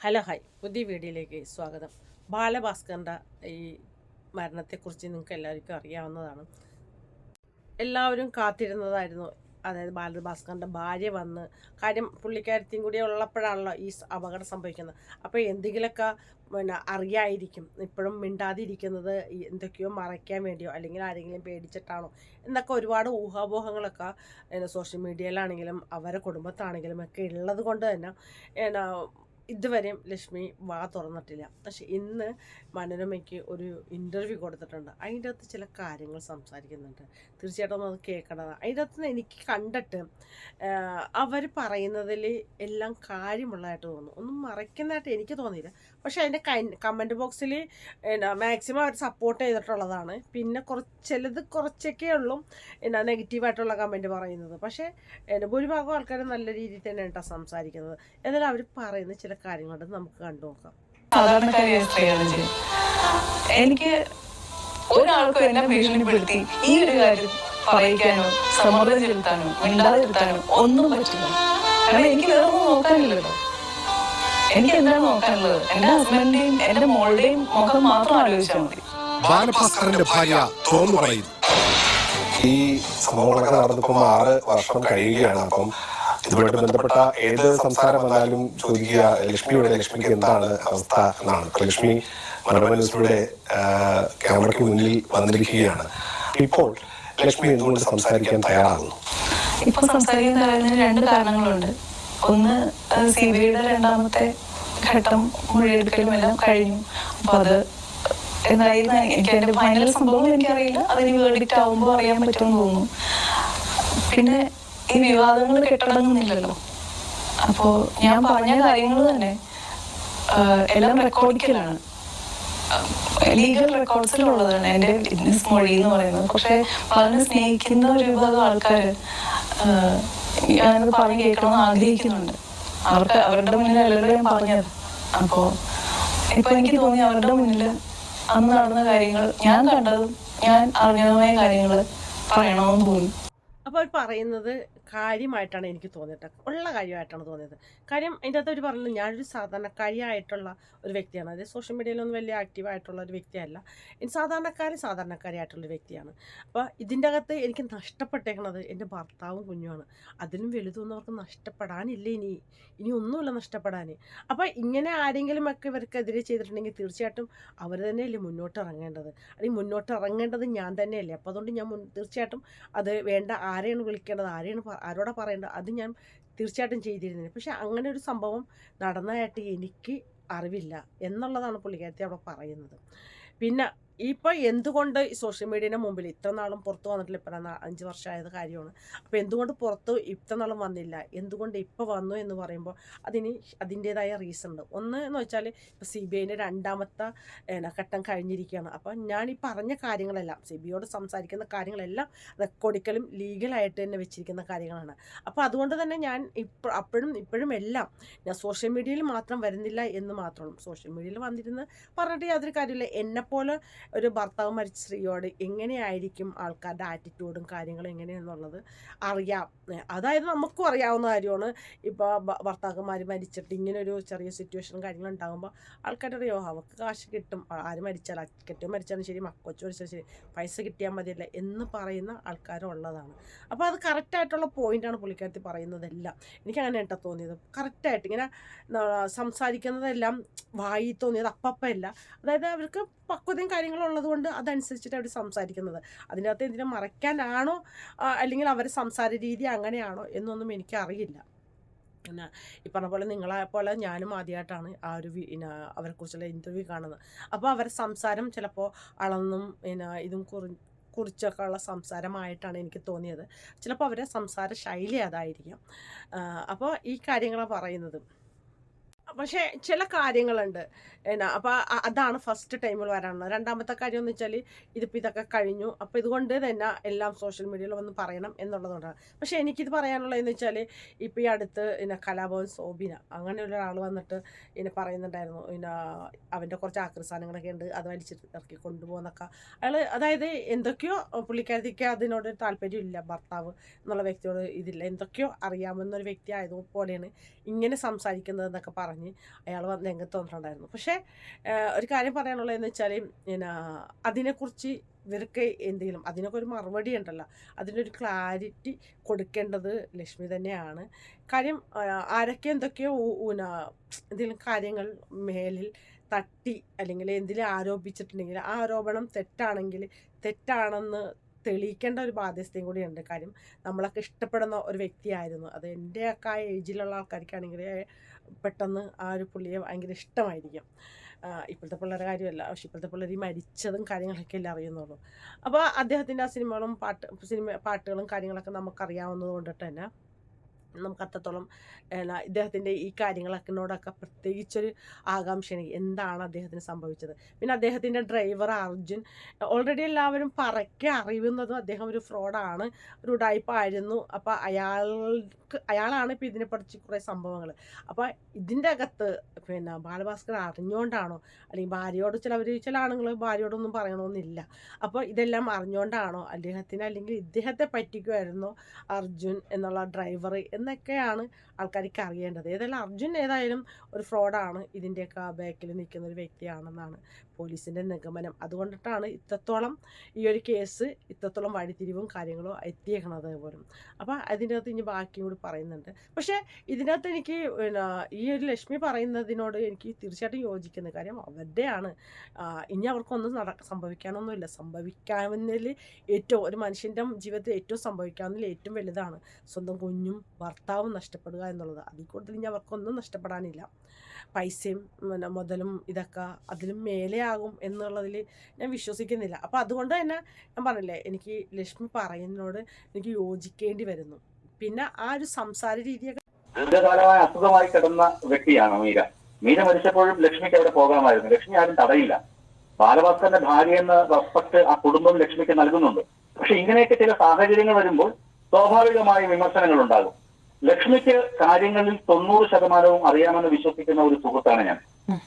Hello hi. പുതിയ വീഡിയോയിലേക്ക് സ്വാഗതം. ബാലഭാസ്കറിന്റെ ഈ മരണത്തെക്കുറിച്ച് നിങ്ങൾക്ക് എല്ലാവർക്കും അറിയാവുന്നതാണ്. എല്ലാവരും കാത്തിരുന്നതായിരുന്നു. അതായത് ബാലഭാസ്കറിന്റെ ഭാര്യ വന്ന് കാര്യം പുള്ളിക്കാരത്തെയും കൂടി ഉള്ളപ്പോഴാണല്ലോ ഈ അപകടം സംഭവിക്കുന്നത്. അപ്പോൾ എന്തെങ്കിലുമൊക്കെ പിന്നെ അറിയായിരിക്കും. ഇപ്പോഴും മിണ്ടാതിരിക്കുന്നത് എന്തൊക്കെയോ മറയ്ക്കാൻ വേണ്ടിയോ അല്ലെങ്കിൽ ആരെങ്കിലും പേടിച്ചിട്ടാണോ എന്നൊക്കെ ഒരുപാട് ഊഹാപോഹങ്ങളൊക്കെ സോഷ്യൽ മീഡിയയിലാണെങ്കിലും അവരുടെ കുടുംബത്താണെങ്കിലും ഒക്കെ ഉള്ളത് കൊണ്ട് തന്നെ ഇതുവരെയും ലക്ഷ്മി വാ തുറന്നിട്ടില്ല. പക്ഷെ ഇന്ന് മനോരമയ്ക്ക് ഒരു ഇന്റർവ്യൂ കൊടുത്തിട്ടുണ്ട്. അതിന്റെ അകത്ത് ചില കാര്യങ്ങൾ സംസാരിക്കുന്നുണ്ട്. തീർച്ചയായിട്ടും അത് കേൾക്കണതാണ് അതിന്റെ അകത്ത് എനിക്ക് കണ്ടിട്ട് അവർ പറയുന്നതിൽ എല്ലാം കാര്യമുള്ളതായിട്ട് തോന്നുന്നു. ഒന്നും മറയ്ക്കുന്നതായിട്ട് എനിക്ക് തോന്നിയില്ല. പക്ഷേ അതിന്റെ കമന്റ് ബോക്സിൽ മാക്സിമം അവർ സപ്പോർട്ട് ചെയ്തിട്ടുള്ളതാണ്. പിന്നെ കുറച്ച് ചിലത് കുറച്ചൊക്കെ ഉള്ളൂ എന്നാ നെഗറ്റീവായിട്ടുള്ള കമന്റ് പറയുന്നത്. പക്ഷേ ഭൂരിഭാഗം ആൾക്കാരും നല്ല രീതിയിൽ തന്നെ കേട്ടോ സംസാരിക്കുന്നത്. എന്നാലും അവർ പറയുന്ന ചില കാര്യങ്ങളുണ്ട് നമുക്ക് കണ്ടു നോക്കാം. സാധാരണക്കാരിയായ സ്ത്രീയാണ് ഞാൻ. എനിക്ക് ഒരാൾക്കും എന്നെ ഭീഷണിപ്പെടുത്തി ഈ ഒരു കാര്യം പറയിക്കാനോ സമ്മർദ്ദം ചെലുത്താനോ മിണ്ടാതിരുത്താനോ ഒന്നും പറ്റില്ല. കാരണം എനിക്ക് വേറെ ഒന്നും നോക്കാനില്ലല്ലോ. എനിക്ക് എന്താണ് നോക്കാനുള്ളത്? എന്റെ ഹസ്ബൻഡിന്റെയും എന്റെ മോളുടെയും മുഖം മാത്രം ആലോചിച്ചാൽ മതി. ബാലഭാസ്കറിന്റെ ഭാര്യ തുറന്നു പറയുന്നു. ഈ സംഭവങ്ങളൊക്കെ നടന്നിപ്പം ആറ് വർഷം കഴിയുകയാണ്. അപ്പം ഇതുമായിട്ട് ബന്ധപ്പെട്ട ഏത് സംസാരം വന്നാലും ചോദിക്കുക ലക്ഷ്മിയുടെ ലക്ഷ്മിക്ക് എന്താണ് അവസ്ഥ എന്നാണ്. ലക്ഷ്മി മനോരമ ന്യൂസിലൂടെ ക്യാമറയ്ക്ക് മുന്നിൽ വന്നിരിക്കുകയാണ്. ഇപ്പോൾ ലക്ഷ്മി എന്തുകൊണ്ട് സംസാരിക്കാൻ തയ്യാറാകുന്നു? ഇപ്പൊ സംസാരിക്കാൻ തരുന്നതിന് രണ്ട് കാരണങ്ങളുണ്ട്. ഒന്ന് സി ബി ഐയുടെ രണ്ടാമത്തെ ഘട്ടം മൊഴിയെടുക്കലും എല്ലാം കഴിഞ്ഞു. അപ്പൊ അത് എന്തായിരുന്നു? എനിക്ക് അതിന്റെ ഫൈനൽ സംഭവം എനിക്കറിയില്ല. അതിന് വേർഡിക്റ്റ് ആവുമ്പോൾ അറിയാൻ പറ്റുമെന്ന് തോന്നുന്നു. പിന്നെ ഈ വിവാദങ്ങൾ കെട്ടടങ്ങുന്നില്ലല്ലോ. അപ്പോ ഞാൻ പറഞ്ഞ കാര്യങ്ങൾ തന്നെ എല്ലാം റെക്കോർഡിക്കലാണ്. ലീഗൽ റെക്കോർഡ്സിലുള്ളതാണ് എന്റെ ബിസിനസ് മൊഴി എന്ന് പറയുന്നത്. പക്ഷെ പറഞ്ഞ് സ്നേഹിക്കുന്ന ഒരു വിഭാഗം ആൾക്കാർ ഞാനത് പറഞ്ഞ് കേൾക്കണമെന്ന് ആഗ്രഹിക്കുന്നുണ്ട്. അവർക്ക് അവരുടെ മുന്നിൽ ഞാൻ പറഞ്ഞത്. അപ്പോൾ ഇപ്പൊ എനിക്ക് തോന്നി അവരുടെ മുന്നിൽ അന്ന് നടന്ന കാര്യങ്ങൾ ഞാൻ കണ്ടതും ഞാൻ അറിഞ്ഞതുമായ കാര്യങ്ങൾ പറയണമെന്ന് തോന്നി. അപ്പോൾ പറയുന്നത് കാര്യമായിട്ടാണ് എനിക്ക് തോന്നിയത്. ഉള്ള കാര്യമായിട്ടാണ് തോന്നിയത്. കാര്യം അതിന്റെ അകത്ത് അവർ പറഞ്ഞത് ഞാനൊരു സാധാരണക്കാരിയായിട്ടുള്ള ഒരു വ്യക്തിയാണ്. അതായത് സോഷ്യൽ മീഡിയയിലൊന്നും വലിയ ആക്റ്റീവായിട്ടുള്ള ഒരു വ്യക്തിയല്ല. സാധാരണക്കാരി സാധാരണക്കാരിയായിട്ടുള്ള വ്യക്തിയാണ്. അപ്പോൾ ഇതിന്റെ അകത്ത് എനിക്ക് നഷ്ടപ്പെട്ടേക്കണത് എന്റെ ഭർത്താവും കുഞ്ഞുമാണ്. അതിലും വലുതൊന്നും അവർക്ക് നഷ്ടപ്പെടാനില്ല ഇനി. ഇനി ഒന്നുമില്ല നഷ്ടപ്പെടാൻ അപ്പോൾ ഇങ്ങനെ ആരെങ്കിലും ഒക്കെ ഇവർക്കെതിരെ ചെയ്തിട്ടുണ്ടെങ്കിൽ തീർച്ചയായിട്ടും അവർ തന്നെയല്ലേ മുന്നോട്ട് ഇറങ്ങേണ്ടത് അല്ലെങ്കിൽ മുന്നോട്ട് ഇറങ്ങേണ്ടത് ഞാൻ തന്നെയല്ലേ. അപ്പോൾ അതുകൊണ്ട് ഞാൻ തീർച്ചയായിട്ടും അത് വേണ്ട. ആരെയാണ് വിളിക്കേണ്ടത്? ആരെയാണ് ആരോടാ പറയേണ്ടത് അത് ഞാൻ തീർച്ചയായിട്ടും ചെയ്തിരുന്നില്ല പക്ഷെ അങ്ങനെ ഒരു സംഭവം നടന്നതായിട്ട് എനിക്ക് അറിവില്ല. എന്നുള്ളതാണ് പുള്ളിക്കാരത്തി അവിടെ പറയുന്നത്. പിന്നെ ഇപ്പോൾ എന്തുകൊണ്ട് സോഷ്യൽ മീഡിയയുടെ മുമ്പിൽ ഇത്ര നാളും പുറത്ത് വന്നിട്ടില്ല? ഇപ്പം അഞ്ച് വർഷമായത് കാര്യമാണ്. അപ്പോൾ എന്തുകൊണ്ട് പുറത്ത് ഇത്ര നാളും വന്നില്ല? എന്തുകൊണ്ട് ഇപ്പോൾ വന്നു എന്ന് പറയുമ്പോൾ അതിന് അതിന്റേതായ റീസൺ ഉണ്ട്. ഒന്ന് എന്ന് വെച്ചാൽ ഇപ്പോൾ സി ബി ഐന്റെ രണ്ടാമത്തെ ഘട്ടം കഴിഞ്ഞിരിക്കുകയാണ്. അപ്പോൾ ഞാൻ ഈ പറഞ്ഞ കാര്യങ്ങളെല്ലാം സി ബി ഐയോട് സംസാരിക്കുന്ന കാര്യങ്ങളെല്ലാം റെക്കോർഡിക്കലും ലീഗലായിട്ട് തന്നെ വെച്ചിരിക്കുന്ന കാര്യങ്ങളാണ്. അപ്പോൾ അതുകൊണ്ട് തന്നെ ഞാൻ ഇപ്പോൾ അപ്പോഴും ഇപ്പോഴും എല്ലാം ഞാൻ സോഷ്യൽ മീഡിയയിൽ മാത്രം വരുന്നില്ല എന്ന് മാത്രമാണ് സോഷ്യൽ മീഡിയയിൽ വന്നിരുന്ന് പറഞ്ഞിട്ട് യാതൊരു കാര്യമില്ല എന്നെപ്പോലെ ഒരു ഭർത്താവ് മരിച്ച സ്ത്രീയോട് എങ്ങനെയായിരിക്കും ആൾക്കാരുടെ ആറ്റിറ്റ്യൂഡും കാര്യങ്ങളും എങ്ങനെയാണെന്നുള്ളത് അറിയാം. അതായത് നമുക്കും അറിയാവുന്ന കാര്യമാണ്. ഇപ്പോൾ ഭർത്താക്കന്മാർ മരിച്ചിട്ട് ഇങ്ങനെ ഒരു ചെറിയ സിറ്റുവേഷനും കാര്യങ്ങളും ഉണ്ടാകുമ്പോൾ ആൾക്കാരുടെ അറിയോ അവർക്ക് കാശ് കിട്ടും. ആര് മരിച്ചാൽ കെട്ടിയോ മരിച്ചാലും ശരി മക്കൊച്ചു മരിച്ചാലും ശരി പൈസ കിട്ടിയാൽ മതിയല്ല എന്ന് പറയുന്ന ആൾക്കാരുള്ളതാണ് അപ്പോൾ അത് കറക്റ്റായിട്ടുള്ള പോയിന്റാണ് പുള്ളിക്കാരത്തി പറയുന്നതെല്ലാം. എനിക്കങ്ങനെ കേട്ടോ തോന്നിയത്. കറക്റ്റായിട്ട് ഇങ്ങനെ സംസാരിക്കുന്നതെല്ലാം വായി തോന്നിയത് അപ്പപ്പല്ല അതായത് അവർക്ക് പക്വതയും കാര്യങ്ങളും ഉള്ളത് കൊണ്ട് അതനുസരിച്ചിട്ട് അവർ സംസാരിക്കുന്നത്. അതിന്റെ അകത്ത് എന്തിനാ മറയ്ക്കാനാണോ അല്ലെങ്കിൽ അവരുടെ സംസാര രീതി അങ്ങനെയാണോ എന്നൊന്നും എനിക്കറിയില്ല. പിന്നെ ഈ പറഞ്ഞ പോലെ നിങ്ങളെ പോലെ ഞാനും ആദ്യമായിട്ടാണ് ആ ഒരു പിന്നെ അവരെക്കുറിച്ചുള്ള ഇന്റർവ്യൂ കാണുന്നത്. അപ്പോൾ അവരുടെ സംസാരം ചിലപ്പോൾ അളന്നും പിന്നെ ഇതും കുറി കുറിച്ചൊക്കെ ഉള്ള സംസാരമായിട്ടാണ് എനിക്ക് തോന്നിയത്. ചിലപ്പോൾ അവരുടെ സംസാര ശൈലി അതായിരിക്കാം. അപ്പോൾ ഈ കാര്യങ്ങളാണ് പറയുന്നത്. പക്ഷേ ചില കാര്യങ്ങളുണ്ട്. എന്നാ അപ്പോൾ അതാണ് ഫസ്റ്റ് ടൈമിൽ വരാനുള്ളത്. രണ്ടാമത്തെ കാര്യം എന്ന് വെച്ചാൽ ഇതിപ്പോൾ ഇതൊക്കെ കഴിഞ്ഞു. അപ്പോൾ ഇതുകൊണ്ട് തന്നെ എല്ലാം സോഷ്യൽ മീഡിയയിൽ വന്ന് പറയണം എന്നുള്ളതുകൊണ്ടാണ്. പക്ഷേ എനിക്കിത് പറയാനുള്ളതെന്ന് വെച്ചാൽ ഇപ്പോൾ ഈ അടുത്ത് പിന്നെ കലാഭവൻ സോബിന അങ്ങനെ ഒരാൾ വന്നിട്ട് ഇങ്ങനെ പറയുന്നുണ്ടായിരുന്നു. പിന്നെ അവന്റെ കുറച്ച് ആക്രി സാധനങ്ങളൊക്കെ ഉണ്ട് അത് വലിച്ചിട്ട് ഇറക്കി കൊണ്ടുപോകുന്നൊക്കെ. അയാൾ അതായത് എന്തൊക്കെയോ പുള്ളിക്കാരത്തേക്ക് അതിനോട് താല്പര്യമില്ല. ഭർത്താവ് എന്നുള്ള വ്യക്തിയോട് ഇതില്ല. എന്തൊക്കെയോ അറിയാമെന്നൊരു വ്യക്തി ആയതുപോലെയാണ് ഇങ്ങനെ സംസാരിക്കുന്നത് എന്നൊക്കെ പറഞ്ഞു പറഞ്ഞ് അയാൾ വന്ന് രംഗത്ത് വന്നിട്ടുണ്ടായിരുന്നു പക്ഷേ ഒരു കാര്യം പറയാനുള്ളതെന്ന് വെച്ചാൽ പിന്നെ അതിനെക്കുറിച്ച് ഇവർക്ക് എന്തെങ്കിലും അതിനൊക്കെ ഒരു മറുപടി ഉണ്ടല്ലോ. അതിനൊരു ക്ലാരിറ്റി കൊടുക്കേണ്ടത് ലക്ഷ്മി തന്നെയാണ്. കാര്യം ആരൊക്കെ എന്തൊക്കെയോ ഊന എന്തെങ്കിലും കാര്യങ്ങൾ മേലിൽ തട്ടി അല്ലെങ്കിൽ എന്തെങ്കിലും ആരോപിച്ചിട്ടുണ്ടെങ്കിൽ ആ ആരോപണം തെറ്റാണെങ്കിൽ തെറ്റാണെന്ന് തെളിയിക്കേണ്ട ഒരു ബാധ്യസ്ഥയും കൂടിയുണ്ട്. കാര്യം നമ്മളൊക്കെ ഇഷ്ടപ്പെടുന്ന ഒരു വ്യക്തിയായിരുന്നു. അത് എന്റെയൊക്കെ ആ ഏജിലുള്ള ആൾക്കാർക്കാണെങ്കിൽ പെട്ടെന്ന് ആ ഒരു പുള്ളിയെ ഭയങ്കര ഇഷ്ടമായിരിക്കും. ഇപ്പോഴത്തെ പിള്ളേരുടെ കാര്യമല്ല. പക്ഷെ ഇപ്പോഴത്തെ പിള്ളേർ ഈ മരിച്ചതും കാര്യങ്ങളൊക്കെ അല്ലേ അറിയുന്നുള്ളൂ. അപ്പോൾ അദ്ദേഹത്തിന്റെ ആ സിനിമകളും പാട്ട് സിനിമ പാട്ടുകളും കാര്യങ്ങളൊക്കെ നമുക്കറിയാവുന്നത് കൊണ്ടിട്ട് തന്നെ നമുക്ക് അത്രത്തോളം ഇദ്ദേഹത്തിന്റെ ഈ കാര്യങ്ങളൊക്കെ പ്രത്യേകിച്ചൊരു ആകാംക്ഷയാണ്. എന്താണ് അദ്ദേഹത്തിന് സംഭവിച്ചത്? പിന്നെ അദ്ദേഹത്തിന്റെ ഡ്രൈവർ അർജുൻ ഓൾറെഡി എല്ലാവരും പറയ്ക്ക് അറിയുന്നതും അദ്ദേഹം ഒരു ഫ്രോഡാണ്. ഒരു ഉടായ്പായിരുന്നു അപ്പോൾ അയാൾക്ക് അയാളാണ് ഇപ്പോൾ ഇതിനെ പഠിച്ച് കുറേ സംഭവങ്ങൾ അപ്പോൾ ഇതിന്റെ അകത്ത് പിന്നെ ബാലഭാസ്കർ അറിഞ്ഞുകൊണ്ടാണോ അല്ലെങ്കിൽ ഭാര്യയോട് ചില ചിലവർ ചില ആണുങ്ങൾ ഭാര്യയോടൊന്നും പറയണമെന്നില്ല അപ്പോൾ ഇതെല്ലാം അറിഞ്ഞുകൊണ്ടാണോ അദ്ദേഹത്തിന് അല്ലെങ്കിൽ ഇദ്ദേഹത്തെ പറ്റിക്കുമായിരുന്നോ അർജുൻ എന്നുള്ള ഡ്രൈവർ എന്നൊക്കെയാണ് ആൾക്കാർക്ക് അറിയേണ്ടത്. ഏതായാലും അർജുൻ ഏതായാലും ഒരു ഫ്രോഡാണ് ഇതിന്റെയൊക്കെ ബാക്കിൽ നിൽക്കുന്ന ഒരു വ്യക്തിയാണെന്നാണ് പോലീസിന്റെ നിഗമനം. അതുകൊണ്ടിട്ടാണ് ഇത്രത്തോളം ഈ ഒരു കേസ് ഇത്രത്തോളം വഴിത്തിരിവും കാര്യങ്ങളും എത്തിയേക്കണത് പോലും. അപ്പോൾ അതിന്റെ അകത്ത് ഇനി ബാക്കിയും കൂടി പറയുന്നുണ്ട്. പക്ഷേ ഇതിനകത്ത് എനിക്ക് പിന്നെ ഈ ഒരു ലക്ഷ്മി പറയുന്നതിനോട് എനിക്ക് തീർച്ചയായിട്ടും യോജിക്കുന്ന കാര്യം അവരുടെയാണ്. ഇനി അവർക്കൊന്നും നട സംഭവിക്കാനൊന്നുമില്ല. സംഭവിക്കാവുന്നതിൽ ഏറ്റവും ഒരു മനുഷ്യന്റെ ജീവിതത്തിൽ ഏറ്റവും സംഭവിക്കാവുന്നതിൽ ഏറ്റവും വലുതാണ് സ്വന്തം കുഞ്ഞും ഭർത്താവും നഷ്ടപ്പെടുക എന്നുള്ളത്. അതിൽ കൂടുതൽ ഇനി അവർക്കൊന്നും നഷ്ടപ്പെടാനില്ല. പൈസയും പിന്നെ മുതലും ഇതൊക്കെ അതിലും മേലെയാകും എന്നുള്ളതിൽ ഞാൻ വിശ്വസിക്കുന്നില്ല. അപ്പോൾ അതുകൊണ്ട് തന്നെ ഞാൻ പറഞ്ഞില്ലേ എനിക്ക് ലക്ഷ്മി പറയുന്നതിനോട് എനിക്ക് യോജിക്കേണ്ടി വരുന്നു. പിന്നെ ആ ഒരു സംസാര രീതിയൊക്കെ ദീർഘകാലമായി അസുഖമായി കിടന്ന വ്യക്തിയാണ് മീര? മീര മരിച്ചപ്പോഴും ലക്ഷ്മിക്ക് അവിടെ പോകാമായിരുന്നു. ലക്ഷ്മി ആരും തടയില്ല. ബാലഭാസ്കറിന്റെ ഭാര്യ എന്ന റെസ്പെക്ട് ആ കുടുംബം ലക്ഷ്മിക്ക് നൽകുന്നുണ്ട്. പക്ഷെ ഇങ്ങനെയൊക്കെ ചില സാഹചര്യങ്ങൾ വരുമ്പോൾ സ്വാഭാവികമായ വിമർശനങ്ങൾ ഉണ്ടാകും. ലക്ഷ്മിക്ക് കാര്യങ്ങളിൽ തൊണ്ണൂറ് ശതമാനവും അറിയാമെന്ന് വിശ്വസിക്കുന്ന ഒരു സുഹൃത്താണ് ഞാൻ.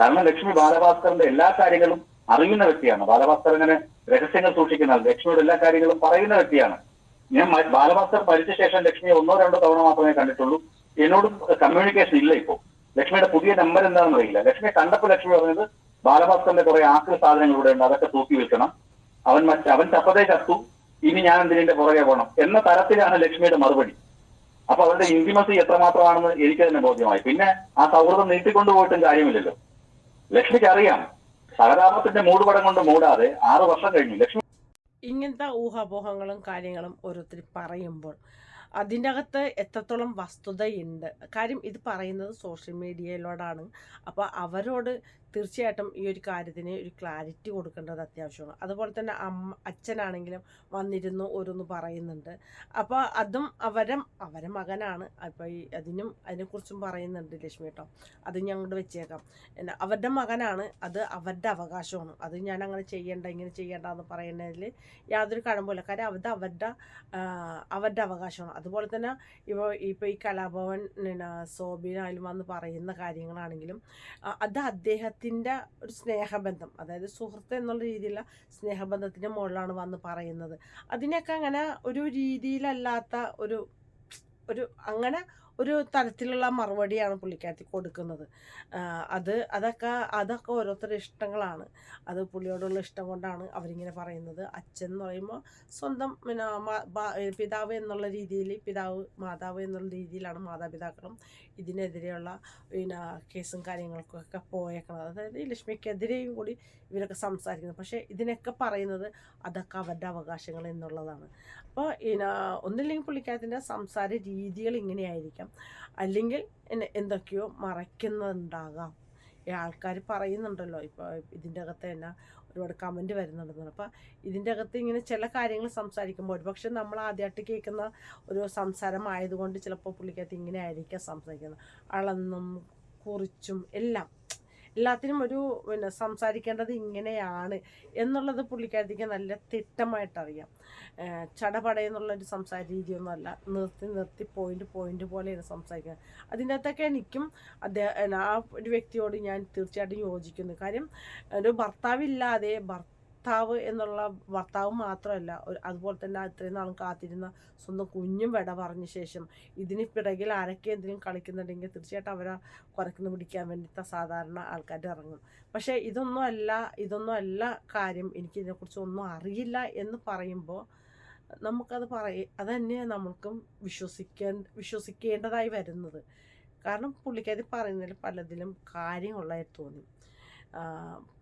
കാരണം ലക്ഷ്മി ബാലഭാസ്കറിന്റെ എല്ലാ കാര്യങ്ങളും അറിയുന്ന വ്യക്തിയാണ്. ബാലഭാസ്കർ ഇങ്ങനെ രഹസ്യങ്ങൾ സൂക്ഷിക്കുന്ന. ലക്ഷ്മിയുടെ എല്ലാ കാര്യങ്ങളും പറയുന്ന വ്യക്തിയാണ്. ഞാൻ ബാലഭാസ്കർ മരിച്ച ശേഷം ലക്ഷ്മിയെ ഒന്നോ രണ്ടോ തവണ മാത്രമേ കണ്ടിട്ടുള്ളൂ. എന്നോടും കമ്മ്യൂണിക്കേഷൻ ഇല്ല ഇപ്പോ. ലക്ഷ്മിയുടെ പുതിയ നമ്പർ എന്താണെന്ന് അറിയില്ല. ലക്ഷ്മിയെ കണ്ടപ്പോൾ ലക്ഷ്മി പറഞ്ഞത് ബാലഭാസ്കറിന്റെ കുറെ ആക്രി സാധനങ്ങൾ ഇവിടെ ഉണ്ട്. അതൊക്കെ തൂക്കി വിൽക്കണം. അവൻ മറ്റ അവൻ ചപ്പതേ ചത്തു. ഇനി ഞാൻ എന്തിനെ പുറകെ പോകണം എന്ന തരത്തിലാണ് ലക്ഷ്മിയുടെ മറുപടി. അപ്പൊ അവരുടെ ഇന്റിമസി എത്രമാത്രമാണെന്ന് എനിക്ക് തന്നെ ബോധ്യമായി. പിന്നെ ആ സൗഹൃദം നീട്ടിക്കൊണ്ടുപോയിട്ടും കാര്യമില്ലല്ലോ. ലക്ഷ്മിക്ക് അറിയാം. സഹതാപത്തിന്റെ മൂടുപടം കൊണ്ട് മൂടാതെ ആറു വർഷം കഴിഞ്ഞു. ലക്ഷ്മി ഇങ്ങനത്തെ ഊഹാപോഹങ്ങളും കാര്യങ്ങളും ഓരോരുത്തർ പറയുമ്പോൾ അതിന്റെ അകത്ത് എത്രത്തോളം വസ്തുതയുണ്ട്? കാര്യം ഇത് പറയുന്നത് സോഷ്യൽ മീഡിയയിലോടാണ്. അപ്പോൾ അവരോട് തീർച്ചയായിട്ടും ഈ ഒരു കാര്യത്തിന് ഒരു ക്ലാരിറ്റി കൊടുക്കേണ്ടത് അത്യാവശ്യമാണ്. അതുപോലെ തന്നെ അമ്മ അച്ഛനാണെങ്കിലും വന്നിരുന്നു ഓരോന്ന് പറയുന്നുണ്ട്. അപ്പോൾ അതും അവരെ അവരെ മകനാണ്. അപ്പോൾ ഈ അതിനും അതിനെക്കുറിച്ചും പറയുന്നുണ്ട് ലക്ഷ്മി കേട്ടോ അത് അങ്ങോട്ട് വെച്ചേക്കാം. എന്നാ അവരുടെ മകനാണ്. അത് അവരുടെ അവകാശമാണ്. അത് ഞാൻ അങ്ങനെ ചെയ്യേണ്ട ഇങ്ങനെ ചെയ്യേണ്ട എന്ന് പറയുന്നതിൽ യാതൊരു കഴമ്പില്ല കാര്യം അത് അവരുടെ അവരുടെ അവകാശമാണ്. അതുപോലെ തന്നെ ഇപ്പോൾ ഇപ്പോൾ ഈ കലാഭവൻ സോബിനായാലും വന്ന് പറയുന്ന കാര്യങ്ങളാണെങ്കിലും അത് അദ്ദേഹത്തിന്റെ ഒരു സ്നേഹബന്ധം അതായത് സുഹൃത്ത് എന്നുള്ള രീതിയിലുള്ള സ്നേഹബന്ധത്തിന്റെ മുകളിലാണ് വന്ന് പറയുന്നത്. അതിനൊക്കെ അങ്ങനെ ഒരു രീതിയിലല്ലാത്ത ഒരു ഒരു അങ്ങനെ ഒരു തരത്തിലുള്ള മറുപടിയാണ് പുള്ളിക്കാരത്തി കൊടുക്കുന്നത്. അത് അതൊക്കെ അതൊക്കെ ഓരോരുത്തരുടെ ഇഷ്ടങ്ങളാണ്. അത് പുള്ളിയോടുള്ള ഇഷ്ടം കൊണ്ടാണ് അവരിങ്ങനെ പറയുന്നത്. അച്ഛൻ എന്ന് പറയുമ്പോൾ സ്വന്തം പിന്നെ പിതാവ് എന്നുള്ള രീതിയിൽ പിതാവ് മാതാവ് എന്നുള്ള രീതിയിലാണ് മാതാപിതാക്കളും ഇതിനെതിരെയുള്ള പിന്നെ കേസും കാര്യങ്ങൾക്കൊക്കെ പോയേക്കുന്നത് അതായത് ലക്ഷ്മിക്കെതിരെയും കൂടി ഇവരൊക്കെ സംസാരിക്കുന്നത് പക്ഷേ ഇതിനൊക്കെ പറയുന്നത് അതൊക്കെ അവരുടെ അവകാശങ്ങൾ എന്നുള്ളതാണ്. അപ്പോൾ ഒന്നില്ലെങ്കിൽ പുള്ളിക്കാരത്തിന്റെ സംസാര രീതികൾ ഇങ്ങനെയായിരിക്കാം. അല്ലെങ്കിൽ എന്തൊക്കെയോ മറയ്ക്കുന്നുണ്ടാകാം. ആൾക്കാർ പറയുന്നുണ്ടല്ലോ ഇപ്പോൾ ഇതിന്റെ അകത്ത് തന്നെ ഒരുപാട് കമന്റ് വരുന്നുണ്ടെന്നാണ് അപ്പോൾ ഇതിന്റെ അകത്ത് ഇങ്ങനെ ചില കാര്യങ്ങൾ സംസാരിക്കുമ്പോൾ ഒരുപക്ഷെ നമ്മൾ ആദ്യമായിട്ട് കേൾക്കുന്ന ഒരു സംസാരമായതുകൊണ്ട് ചിലപ്പോൾ പുള്ളിക്കകത്ത് ഇങ്ങനെ ആയിരിക്കാം സംസാരിക്കുന്നത്. അളന്നും കുറിച്ചും എല്ലാം എല്ലാത്തിനും ഒരു പിന്നെ സംസാരിക്കേണ്ടത് ഇങ്ങനെയാണ് എന്നുള്ളത് പുള്ളിക്കാരത്തേക്ക് നല്ല തിട്ടമായിട്ടറിയാം. ചടപടയെന്നുള്ളൊരു സംസാര രീതിയൊന്നുമല്ല. നിർത്തി നിർത്തി പോയിന്റ് പോയിന്റ് പോലെയാണ് സംസാരിക്കുന്നത്. അതിന്റെ അകത്തൊക്കെ എനിക്കും അദ്ദേഹം ആ ഒരു വ്യക്തിയോട് ഞാൻ തീർച്ചയായിട്ടും യോജിക്കുന്നു. കാര്യം ഒരു ഭർത്താവില്ലാതെ ഭർ ഭർത്താവ് എന്നുള്ള ഭർത്താവ് മാത്രമല്ല ഒരു അതുപോലെ തന്നെ ഇത്രയും നാളും കാത്തിരുന്ന സ്വന്തം കുഞ്ഞും വിട പറഞ്ഞ ശേഷം ഇതിന് പിറകിൽ ആരൊക്കെ എന്തെങ്കിലും കളിക്കുന്നുണ്ടെങ്കിൽ തീർച്ചയായിട്ടും അവരെ കുറയ്ക്കുന്ന പിടിക്കാൻ വേണ്ടിയിട്ട് സാധാരണ ആൾക്കാർ ഇറങ്ങും. പക്ഷേ ഇതൊന്നും അല്ല ഇതൊന്നും അല്ല കാര്യം. എനിക്ക് ഇതിനെക്കുറിച്ച് ഒന്നും അറിയില്ല എന്ന് പറയുമ്പോൾ നമുക്കത് പറയ അത് തന്നെയാണ് നമുക്കും വിശ്വസിക്കാൻ വിശ്വസിക്കേണ്ടതായി വരുന്നത്. കാരണം പുള്ളിക്കാരി പറയുന്നതിൽ പലതിലും കാര്യമുള്ളതായി തോന്നി.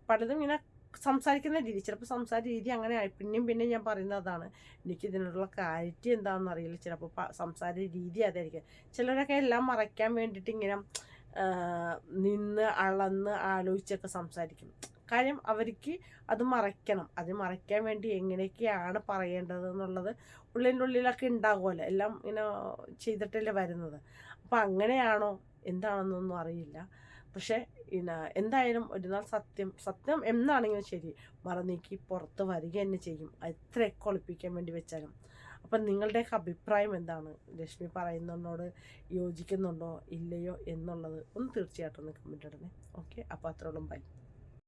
പലതും ഇങ്ങനെ സംസാരിക്കുന്ന രീതി. ചിലപ്പോൾ സംസാര രീതി അങ്ങനെ പിന്നെയും പിന്നെ ഞാൻ പറയുന്നത് അതാണ്. എനിക്ക് ഇതിനുള്ള ക്ലാരിറ്റി എന്താണെന്ന് അറിയില്ല. ചിലപ്പോൾ സംസാര രീതി അതായിരിക്കും. ചിലരൊക്കെ എല്ലാം മറയ്ക്കാൻ വേണ്ടിയിട്ട് ഇങ്ങനെ നിന്ന് അളന്ന് ആലോചിച്ചൊക്കെ സംസാരിക്കും. കാര്യം അവർക്ക് അത് മറയ്ക്കണം. അത് മറയ്ക്കാൻ വേണ്ടി എങ്ങനെയൊക്കെയാണ് പറയേണ്ടത് എന്നുള്ളത് ഉള്ളിന്റെ ഉള്ളിലൊക്കെ ഉണ്ടാകുമല്ലോ. എല്ലാം ഇങ്ങനെ ചെയ്തിട്ടല്ലേ വരുന്നത്. അപ്പം അങ്ങനെയാണോ? എന്താണെന്നൊന്നും അറിയില്ല. പക്ഷേ എന്തായാലും ഒരു നാൾ സത്യം സത്യം എന്നാണെങ്കിലും ശരി. മറന്നീക്കി പുറത്ത് വരിക തന്നെ ചെയ്യും. എത്രയൊക്കെ ഒളിപ്പിക്കാൻ വേണ്ടി വെച്ചാലും. അപ്പം നിങ്ങളുടെയൊക്കെ അഭിപ്രായം എന്താണ്? ലക്ഷ്മി പറയുന്നതിനോട് യോജിക്കുന്നുണ്ടോ? ഇല്ലയോ എന്നുള്ളത് ഒന്ന് തീർച്ചയായിട്ടും ഒന്ന് കമന്റ് ഇടണേ. ഓക്കെ അപ്പോൾ അത്രയോളം ബൈ